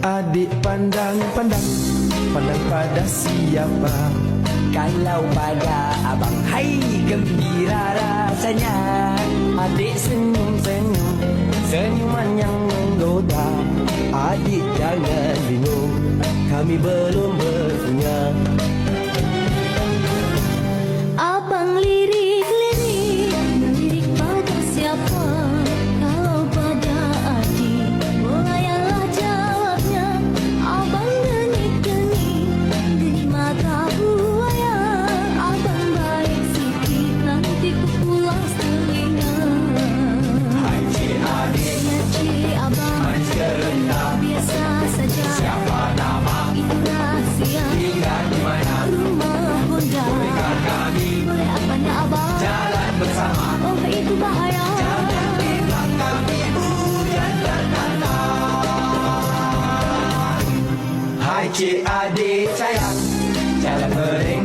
Adik pandang, pandang. Pandang pada siapa? Kalau pada abang. Hai gembira rasanya. Adik senyum-senyum. Senyuman yang menggoda. Adik jangan bingung. Kami belum berpunya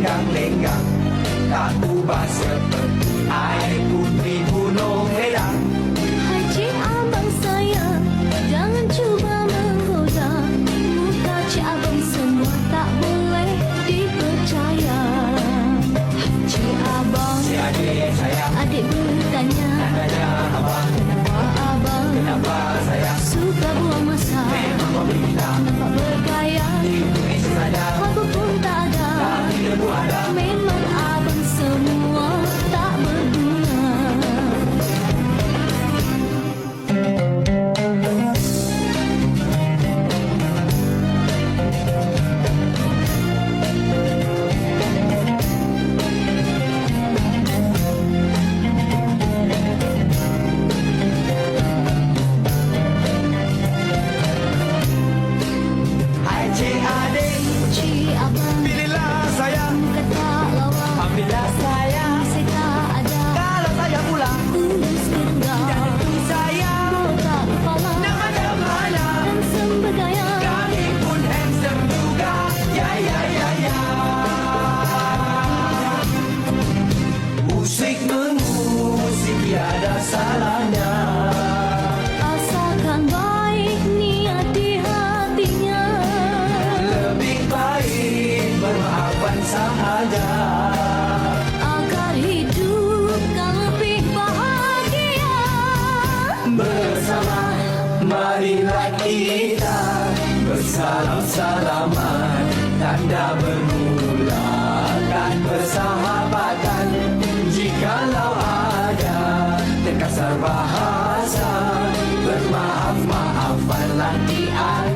merenggang-lenggang Tak ubah seperti air putri gunung redang Hai abang sayang Jangan cuba menggoda. Muka cik abang semua tak boleh dipercaya. Hai abang Cik adik sayang Adik bertanya Tanya abang Kenapa abang Kenapa sayang Suka buang masa? Memang kau bilang Nampak salahnya Asalkan baik niat di hatinya. Lebih baik bermaafkan sahaja. Agar hidup kan lebih bahagia. Bersama marilah kita Bersalam-salaman. Tanda bermulakan persahabatan terkasar bahasa Bermaaf-maafanlah di atas